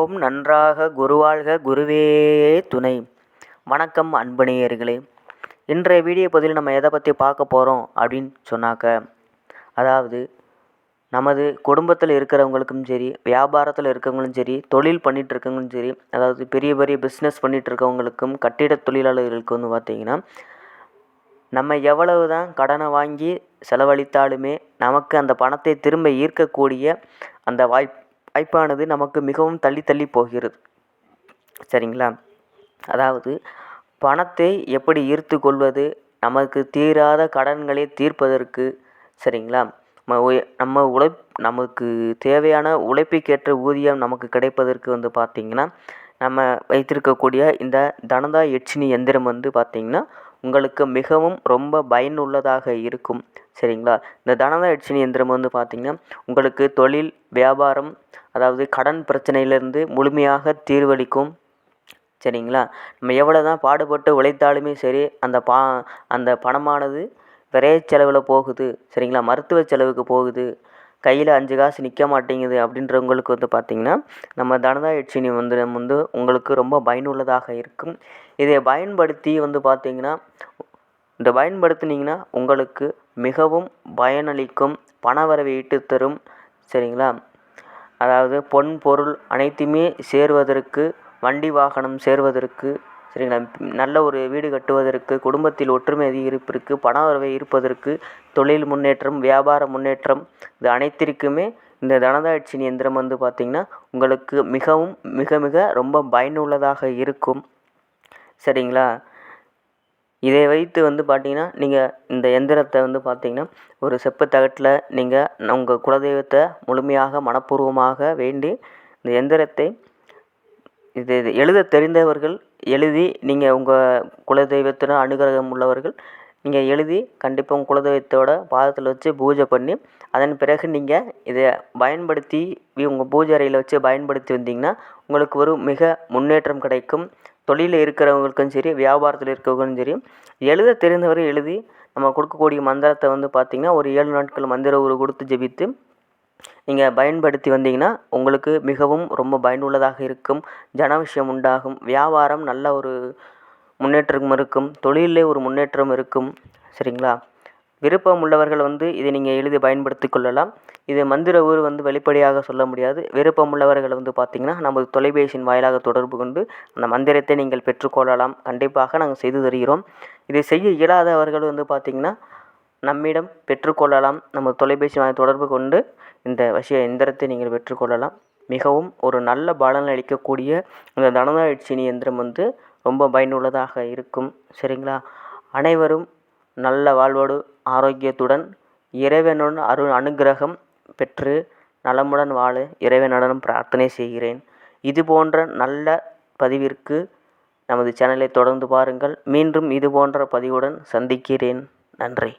ஓம் நன்றாக குருவாழ்க குருவே துணை. வணக்கம் அன்பு நேயர்களே இன்றைய வீடியோ பதிவில் நம்ம எதை பற்றி பார்க்க போகிறோம் அப்படின்னு சொன்னாக்க அதாவது நமது குடும்பத்தில் இருக்கிறவங்களுக்கும் சரி வியாபாரத்தில் இருக்கவங்களும் சரி தொழில் பண்ணிகிட்டு இருக்கவங்களும் சரி அதாவது பெரிய பெரிய பிஸ்னஸ் பண்ணிகிட்டு இருக்கவங்களுக்கும் கட்டிட தொழிலாளர்களுக்கு வந்து பார்த்திங்கன்னா நம்ம எவ்வளவு தான் கடனை வாங்கி செலவழித்தாலுமே நமக்கு அந்த பணத்தை திரும்ப ஈர்க்கக்கூடிய அந்த வாய்ப்பு வாய்ப்பானது நமக்கு மிகவும் தள்ளி தள்ளி போகிறது. சரிங்களா? அதாவது பணத்தை எப்படி ஈர்த்து கொள்வது நமக்கு தீராத கடன்களை தீர்ப்பதற்கு சரிங்களா? நம்ம நம்ம உழைப் நமக்கு தேவையான உழைப்புக்கேற்ற ஊதியம் நமக்கு கிடைப்பதற்கு வந்து பார்த்திங்கன்னா நம்ம வைத்திருக்கக்கூடிய இந்த தனதா எட்சினி எந்திரம் வந்து பார்த்திங்கன்னா உங்களுக்கு மிகவும் ரொம்ப பயனுள்ளதாக இருக்கும். சரிங்களா? இந்த தனதா எட்சினி இயந்திரம் வந்து பார்த்திங்கன்னா உங்களுக்கு தொழில் வியாபாரம் அதாவது கடன் பிரச்சனையிலேருந்து முழுமையாக தீர்வளிக்கும். சரிங்களா? நம்ம எவ்வளோ தான் பாடுபட்டு உழைத்தாலுமே சரி அந்த பா அந்த பணமானது விரைய செலவில் போகுது. சரிங்களா? மருத்துவ செலவுக்கு போகுது. கையில் அஞ்சு காசு நிற்க மாட்டேங்குது அப்படின்றவங்களுக்கு வந்து பார்த்திங்கன்னா நம்ம தனதா எட்சினி வந்து வந்து உங்களுக்கு ரொம்ப பயனுள்ளதாக இருக்கும். இதை பயன்படுத்தி வந்து பார்த்திங்கன்னா இந்த பயன்படுத்தினீங்கன்னா உங்களுக்கு மிகவும் பயனளிக்கும் பணவரவை ஈட்டு தரும். சரிங்களா? அதாவது பொன் பொருள் அனைத்துமே சேர்வதற்கு வண்டி வாகனம் சேர்வதற்கு சரிங்களா நல்ல ஒரு வீடு கட்டுவதற்கு குடும்பத்தில் ஒற்றுமை அதிகரிப்பிற்கு பண வரவை இருப்பதற்கு தொழில் முன்னேற்றம் வியாபார முன்னேற்றம் இது அனைத்திற்குமே இந்த தனதாட்சி இயந்திரம் வந்து பார்த்திங்கன்னா உங்களுக்கு மிகவும் மிக மிக ரொம்ப பயனுள்ளதாக இருக்கும். சரிங்களா? இதை வைத்து வந்து பார்த்தீங்கன்னா நீங்கள் இந்த எந்திரத்தை வந்து பார்த்திங்கன்னா ஒரு செப்பு தகட்டில் நீங்கள் உங்கள் குலதெய்வத்தை முழுமையாக மனப்பூர்வமாக வேண்டி இந்த எந்திரத்தை இது இது எழுத தெரிந்தவர்கள் எழுதி நீங்கள் உங்கள் குலதெய்வத்தின அனுகிரகம் உள்ளவர்கள் நீங்கள் எழுதி கண்டிப்பாக உங்கள் குலதெய்வத்தோட பாதத்தில் வச்சு பூஜை பண்ணி அதன் பிறகு நீங்கள் இதை பயன்படுத்தி உங்கள் பூஜை அறையில் வச்சு பயன்படுத்தி வந்தீங்கன்னா உங்களுக்கு ஒரு மிக முன்னேற்றம் கிடைக்கும். தொழிலில் இருக்கிறவங்களுக்கும் சரி வியாபாரத்தில் இருக்கிறவங்களும் சரி எழுத தெரிந்தவரை எழுதி நம்ம கொடுக்கக்கூடிய மந்திரத்தை வந்து பார்த்திங்கன்னா ஒரு ஏழு நாட்கள் மந்திர உரு கொடுத்து ஜெபித்து நீங்கள் பயன்படுத்தி வந்தீங்கன்னா உங்களுக்கு மிகவும் ரொம்ப பயனுள்ளதாக இருக்கும். ஜன விஷயம் உண்டாகும். வியாபாரம் நல்ல ஒரு முன்னேற்றம் இருக்கும். தொழிலில் ஒரு முன்னேற்றம் இருக்கும். சரிங்களா? விருப்பம் உள்ளவர்கள் வந்து இதை நீங்கள் எழுதி பயன்படுத்தி கொள்ளலாம். இது மந்திர ஊர் வந்து வெளிப்படையாக சொல்ல முடியாது. விருப்பம் உள்ளவர்கள் வந்து பார்த்திங்கன்னா நமது தொலைபேசியின் வாயிலாக தொடர்பு கொண்டு அந்த மந்திரத்தை நீங்கள் பெற்றுக்கொள்ளலாம் கண்டிப்பாக நாங்கள் செய்து தருகிறோம். இதை செய்ய இயலாதவர்கள் வந்து பார்த்திங்கன்னா நம்மிடம் பெற்றுக்கொள்ளலாம். நம்ம தொலைபேசி வாய் தொடர்பு கொண்டு இந்த விஷய எந்திரத்தை நீங்கள் பெற்றுக்கொள்ளலாம். மிகவும் ஒரு நல்ல பலன் அளிக்கக்கூடிய இந்த தனதாட்சினி எந்திரம் வந்து ரொம்ப பயனுள்ளதாக இருக்கும். சரிங்களா? அனைவரும் நல்ல வாழ்வோடு ஆரோக்கியத்துடன் இறைவனுடன் அருள் அனுகிரகம் பெற்று நலமுடன் வாழ இறைவனிடம் பிரார்த்தனை செய்கிறேன். இது போன்ற நல்ல பதிவிற்கு நமது சேனலை தொடர்ந்து பாருங்கள். மீண்டும் இது போன்ற பதிவுடன் சந்திக்கிறேன். நன்றி.